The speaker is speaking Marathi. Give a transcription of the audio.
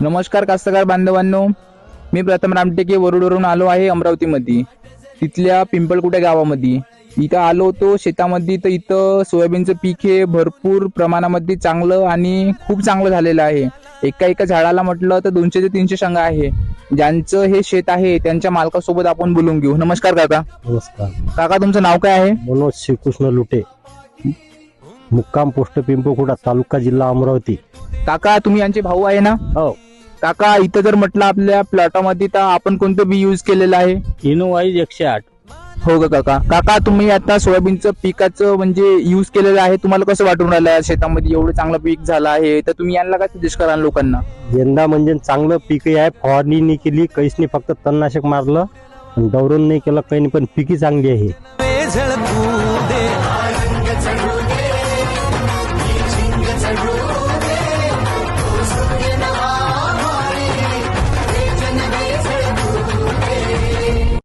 नमस्कार कास्तकार बांधवांनो. मी प्रथम रामटेके वरुडवरून आलो आहे अमरावतीमध्ये. तिथल्या पिंपळकुटे गावामध्ये. इथं आलो होतो शेतामध्ये. तर इथं सोयाबीनचं पीक हे भरपूर प्रमाणामध्ये चांगलं आणि खूप चांगलं झालेलं आहे. एका एका झाडाला म्हटलं तर दोनशे ते तीनशे शेंगा आहे. ज्यांचं हे शेत आहे त्यांच्या मालकासोबत आपण बोलून घेऊ. नमस्कार काका. नमस्कार. काका तुमचं नाव काय आहे? मनोज श्रीकृष्ण लुटे. मुक्काम पोस्ट पिंपळखुटा तालुका जिल्हा अमरावती. काका तुम्ही यांचे भाऊ आहे ना? हो. काका इथं जर म्हटलं आपल्या प्लॉटामध्ये तर आपण कोणतं बी युज केलेलं आहे? किनोवाईज एकशे आठ. हो का काका. काका तुम्ही आता सोयाबीनचं पिकाचं म्हणजे यूज केलेलं आहे तुम्हाला कसं वाटून राहिलं शेतामध्ये? एवढं चांगलं पीक झालं आहे तर तुम्ही यांना काय सजेस्ट कराल लोकांना? यंदा म्हणजे चांगलं पीक आहे फवारणी नाही केली कैसनी नाही फक्त तणनाशक मारलं. आणि नाही केलं काही नाही पण पीकही चांगली आहे. दे